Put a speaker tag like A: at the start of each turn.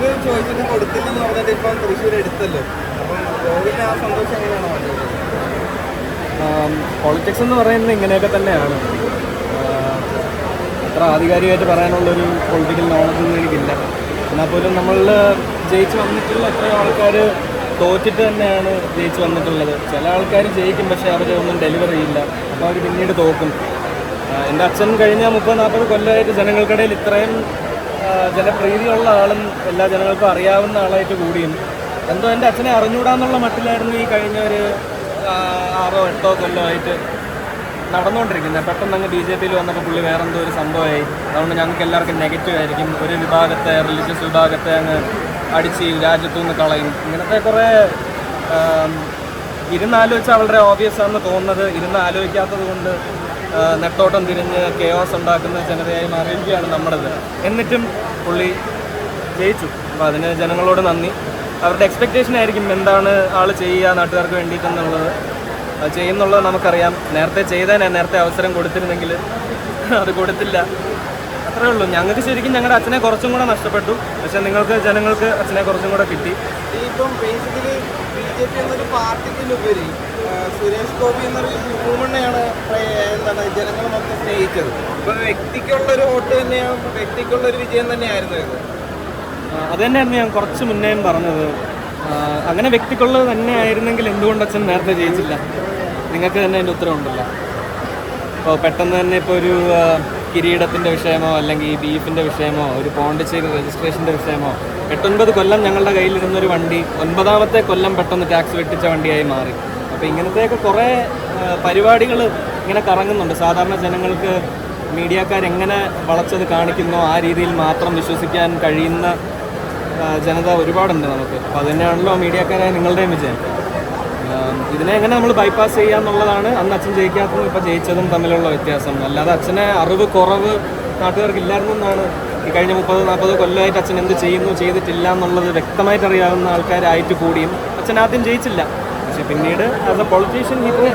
A: തൃശ്ശൂർ ചോദിച്ചിട്ട് കൊടുത്തില്ലെന്ന് പറഞ്ഞിട്ട് ഇപ്പം തൃശ്ശൂർ എടുത്തല്ലോ. അപ്പം ഗോവിന്റെ ആ സന്തോഷം എങ്ങനെയാണ്
B: പൊളിറ്റിക്സ് എന്ന് പറയുന്നത് ഇങ്ങനെയൊക്കെ തന്നെയാണ്. അത്ര ആധികാരികമായിട്ട് പറയാനുള്ളൊരു പൊളിറ്റിക്കൽ നോളജ് ഒന്നും എനിക്കില്ല. എന്നാൽ പോലും നമ്മൾ ജയിച്ചു വന്നിട്ടുള്ള എത്രയോ ആൾക്കാർ തോറ്റിട്ട് തന്നെയാണ് ജയിച്ചു വന്നിട്ടുള്ളത്. ചില ആൾക്കാർ ജയിക്കും പക്ഷേ അവർ ഒന്നും ഡെലിവർ ചെയ്യില്ല. അപ്പോൾ അവർ പിന്നീട് തോക്കും. എന്റെ അച്ഛൻ കഴിഞ്ഞ മുപ്പത് നാൽപ്പത് കൊല്ലമായിട്ട് ജനങ്ങൾക്കിടയിൽ ഇത്രയും ജനപ്രീതിയുള്ള ആളും എല്ലാ ജനങ്ങൾക്കും അറിയാവുന്ന ആളായിട്ട് കൂടിയും. എന്തോ എന്റെ അച്ഛനെ അറിഞ്ഞൂടാന്നുള്ള മട്ടിലായിരുന്നു ഈ കഴിഞ്ഞ ഒരു ആറോ എട്ടോ കൊല്ലമായിട്ട് നടന്നുകൊണ്ടിരിക്കുന്നത്. പെട്ടെന്ന് അങ്ങ് ബി ജെ പിയിൽ വന്നപ്പോൾ പുള്ളി വേറെന്തോ ഒരു സംഭവമായി. അതുകൊണ്ട് ഞങ്ങൾക്ക് എല്ലാവർക്കും നെഗറ്റീവ് ആയിരിക്കും. ഒരു വിഭാഗത്തെ റിലീജിയസ് വിഭാഗത്തെ അങ്ങ് അടിച്ച് രാജ്യത്തു നിന്ന് കളയും. ഇങ്ങനത്തെ കുറേ ഇരുന്നാലോചിച്ചാൽ വളരെ ഓബിയസ് ആണെന്ന് തോന്നുന്നത്. ഇരുന്ന് ആലോചിക്കാത്തത് കൊണ്ട് നെട്ടോട്ടം തിരിഞ്ഞ് കെയോസ് ഉണ്ടാക്കുന്ന ജനതയായി മാറിയിരിക്കുകയാണ് നമ്മുടേത്. എന്നിട്ടും പുള്ളി ജയിച്ചു. അപ്പോൾ അതിന് ജനങ്ങളോട് നന്ദി. അവരുടെ എക്സ്പെക്റ്റേഷൻ ആയിരിക്കും എന്താണ് ആൾ ചെയ്യുക നാട്ടുകാർക്ക് വേണ്ടിയിട്ടെന്നുള്ളത് ചെയ്യുന്നുള്ളത് നമുക്കറിയാം. നേരത്തെ ചെയ്താൽ നേരത്തെ അവസരം കൊടുത്തിരുന്നെങ്കിൽ അത് കൊടുത്തില്ല. അത്രേ ഉള്ളൂ. ഞങ്ങൾക്ക് ശരിക്കും ഞങ്ങളുടെ അച്ഛനെ കുറച്ചും കൂടെ നഷ്ടപ്പെട്ടു. പക്ഷെ നിങ്ങൾക്ക് ജനങ്ങൾക്ക് അച്ഛനെ കുറച്ചും കൂടെ കിട്ടി.
A: ഇപ്പം ബേസിക്കലി ബി ജെ പി എന്നൊരു പാർട്ടിക്കിലുപരി ആ, സുരേഷ് ഗോപി എന്നൊരു ഭൂമണ്ണയാണ് എന്താണ് ജനങ്ങൾ മൊത്തം സ്നേഹിച്ചത്. ഇപ്പൊ വ്യക്തിക്കുള്ള ഒരു വോട്ട് തന്നെയാണ് വ്യക്തിക്കുള്ള ഒരു വിജയം തന്നെയായിരുന്നു ഇത്.
B: അത് തന്നെയായിരുന്നു ഞാൻ കുറച്ച് മുന്നേയും പറഞ്ഞത്. അങ്ങനെ വ്യക്തിക്കുള്ളത് തന്നെ ആയിരുന്നെങ്കിൽ എന്തുകൊണ്ട് അച്ഛൻ നേരത്തെ ജയിച്ചില്ല? നിങ്ങൾക്ക് തന്നെ അതിന്റെ ഉത്തരവുണ്ടല്ലോ. ഇപ്പോൾ പെട്ടെന്ന് തന്നെ ഇപ്പോൾ ഒരു കിരീടത്തിന്റെ വിഷയമോ അല്ലെങ്കിൽ ബീഫിന്റെ വിഷയമോ ഒരു പോണ്ടിച്ചേരി രജിസ്ട്രേഷന്റെ വിഷയമോ എട്ടൊൻപത് കൊല്ലം ഞങ്ങളുടെ കയ്യിലിരുന്നൊരു വണ്ടി ഒൻപതാമത്തെ കൊല്ലം പെട്ടെന്ന് ടാക്സ് വെട്ടിച്ച വണ്ടിയായി മാറി. അപ്പോൾ ഇങ്ങനത്തെയൊക്കെ കുറേ പരിപാടികൾ ഇങ്ങനെ കറങ്ങുന്നുണ്ട്. സാധാരണ ജനങ്ങൾക്ക് മീഡിയക്കാരെങ്ങനെ വളച്ചത് കാണിക്കുന്നു ആ രീതിയിൽ മാത്രം വിശ്വസിക്കാൻ കഴിയുന്ന ജനത ഒരുപാടുണ്ട് നമുക്ക്. അപ്പോൾ അതുതന്നെയാണല്ലോ മീഡിയക്കാരായ നിങ്ങളുടെയും വിജയം. ഇതിനെ എങ്ങനെ നമ്മൾ ബൈപ്പാസ് ചെയ്യുക എന്നുള്ളതാണ് അന്ന് അച്ഛൻ ജയിക്കാത്തതും ഇപ്പോൾ ജയിച്ചതും തമ്മിലുള്ള വ്യത്യാസം. അല്ലാതെ അച്ഛനെ അറിവ് കുറവ് നാട്ടുകാർക്ക് ഇല്ലായിരുന്നു എന്നാണ് ഈ കഴിഞ്ഞ മുപ്പത് നാൽപ്പത് കൊല്ലമായിട്ട് അച്ഛൻ എന്ത് ചെയ്യുന്നു ചെയ്തിട്ടില്ല എന്നുള്ളത് വ്യക്തമായിട്ട് അറിയാവുന്ന ആൾക്കാരായിട്ട് കൂടിയും അച്ഛൻ ആദ്യം ജയിച്ചില്ല. പക്ഷെ പിന്നീട് as a politician he prove